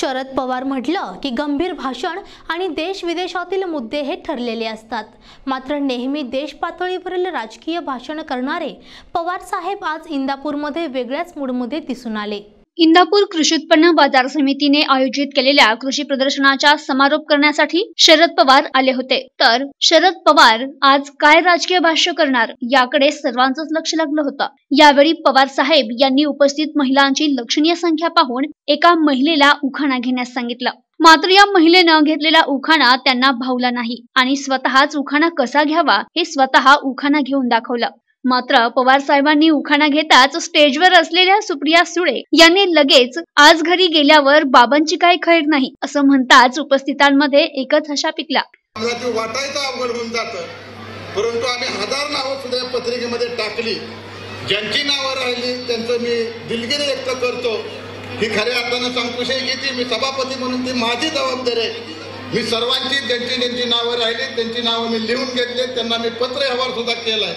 शरद पवार म्हटलं की गंभीर भाषण आणि देश विदेशातील मुद्दे हे ठरलेले असतात. मात्र नेहमी देश पातळीवरील राजकीय भाषण करणारे पवार साहेब आज इंदापूरमध्ये वेगळ्याच मूडमध्ये दिसून आले. इंदापूर कृषी उत्पन्न बाजार समितीने आयोजित केलेल्या कृषी प्रदर्शनाचा समारोप करण्यासाठी शरद पवार आले होते. तर शरद पवार आज काय राजकीय भाष्य करणार याकडे सर्वांचंच लक्ष लागलं होतं. यावेळी पवार साहेब यांनी उपस्थित महिलांची लक्षणीय संख्या पाहून एका महिलेला उखाणा घेण्यास सांगितलं. मात्र या महिलेनं घेतलेला उखाणा त्यांना भावला नाही आणि स्वतःच उखाणा कसा घ्यावा हे स्वतः उखाणा घेऊन दाखवलं. मात्र पवार साहेबांनी उखाणा घेताच स्टेजवर असलेल्या सुप्रिया सुळे यांनी लगेच आज घरी गेल्यावर बाबांची काय खैर नाही असं म्हणताच उपस्थितांमध्ये एकच हशा पिकला. वाटायचं अवघड होऊन जात. परंतु आम्ही हजार नावं सुद्धा या पत्रिकेमध्ये टाकली. ज्यांची नावं राहिली त्यांचं मी दिलगिरी व्यक्त करतो. ही खऱ्या अर्थानं सांगतो की ती मी सभापती म्हणून ती माझी जबाबदारी आहे. मी सर्वांची ज्यांची ज्यांची नावं राहिली त्यांची नावं मी लिहून घेतली. त्यांना मी पत्र व्यवहार सुद्धा केलाय.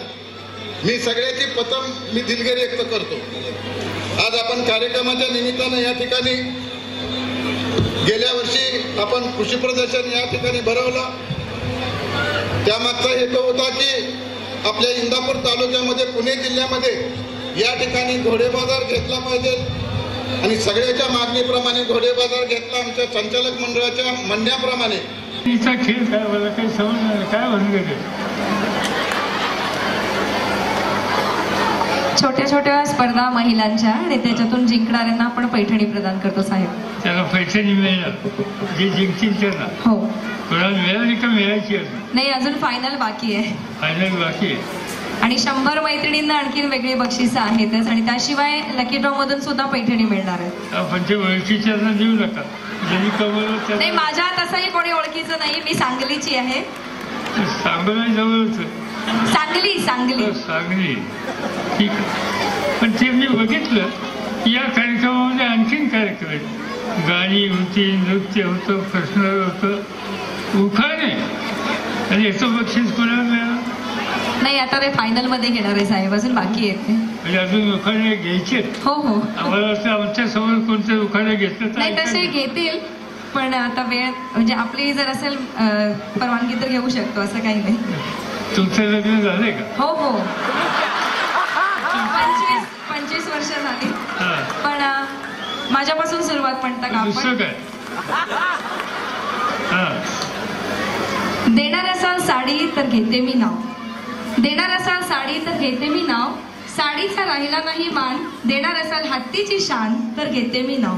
मी सगळ्याची प्रथम मी दिलगिरी व्यक्त करतो. आज आपण कार्यक्रमाच्या निमित्तानं या ठिकाणी गेल्या वर्षी आपण कृषी प्रदर्शन या ठिकाणी भरवलं. त्यामागचा हेतू होता की आपल्या इंदापूर तालुक्यामध्ये पुणे जिल्ह्यामध्ये या ठिकाणी घोडे बाजार घेतला पाहिजे. आणि सगळ्याच्या मागणीप्रमाणे घोडे बाजार घेतला आमच्या संचालक मंडळाच्या म्हणण्याप्रमाणे. तिचा खेळ काय काय म्हणून गेले छोट्या छोट्या स्पर्धा महिलांच्या आणि त्याच्यातून जिंकणाऱ्यांना आपण पैठणी प्रदान करतो साहेब. त्याला पैठणी मिळणार जे जिंकतील त्यांना. हो. मिळाली का मिळायची अजून? नाही अजून फायनल बाकी आहे. फायनल बाकी आहे. आणि शंभर मैत्रिणींना आणखीन वेगळी बक्षिसं आहेतच आणि त्याशिवाय लकी ड्रॉ मधून सुद्धा पैठणी मिळणार आहे आपण ते ओळखीच्यांना देऊ नका. ज्यांनी कमवलं नाही त्यांना माझ्या तसंही कोणी ओळखीचं नाही मी सांगलीची आहे. सांगणं जवळ होतं सांगली सांगली. सांगली. ठीक पण ते मी बघितलं. या कार्यक्रमामध्ये आणखीन कार्यक्रम आहेत. गाणी होती नृत्य होतं प्रश्न होतं. उखाणे. आणि याचं बक्षीस कोणाला मिळालं? नाही आता ते फायनलमध्ये घेणार आहे साहेब. अजून बाकी आहेत म्हणजे अजून उखाणे घ्यायचे हो हो. आम्हाला वाटतं आमच्यासमोर कोणते उखाणे घेतलं नाही तसे. घेतील. पण आता वेळ म्हणजे आपली जर असेल परवानगी तर घेऊ शकतो. असं काही नाही. तुमचं लग्न झालंय का? हो हो. पंचवीस पंचवीस वर्ष झाली. हा. पण अं, माझ्यापासून सुरुवात म्हणता का दुसरं आपण काय? हा. देणार असाल साडी तर घेते मी नाव. देणार असाल साडी तर घेते मी नाव. साडीचा राहिला नाही मान. देणार असाल हत्तीची शान तर घेते मी नाव.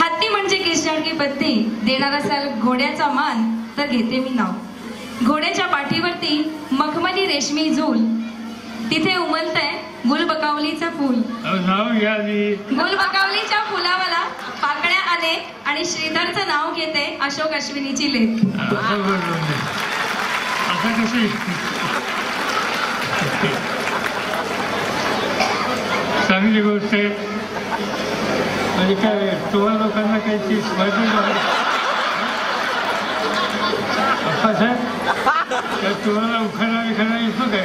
हत्ती म्हणजे केशजाडकी पत्ती देणार असाल घोड्याचा मान तर घेते मी नाव. रेशमी झूल. तिथे उमलतंय गुलबकावलीचं फूल. गुलबकावलीच्या फुलावाला पाकळ्या आले आणि श्रीधरचं नाव घेते अशोक अश्विनीची लेख. चांगली गोष्ट आहे. म्हणजे काय तुम्हा लोकांना काही ती माहिती تو او کنا کنا يٿو کي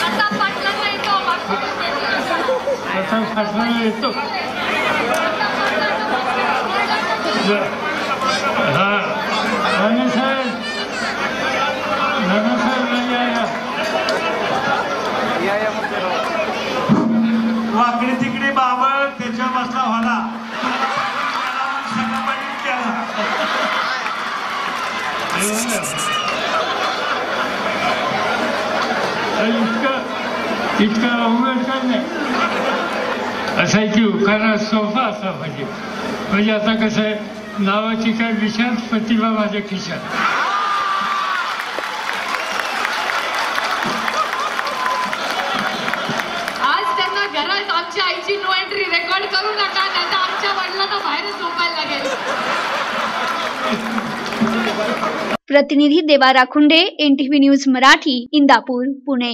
آقا پٽلا نائي تو واٽ ڏسيس آٿو इतकं इतकं अवघड काय नाही असायची आहे सोफा असा म्हणजे म्हणजे आता कसं आहे नावाची काय विशाल प्रतिभा माझ्या खिशात आज त्यांना घरात आमच्या आईची नो एंट्री रेकॉर्ड करू नका नाही तर आमच्या वडिलांना बाहेरच झोपायला लागेल. प्रतिनिधी देवा राखुंडे एनटीव्ही न्यूज मराठी इंदापूर पुणे.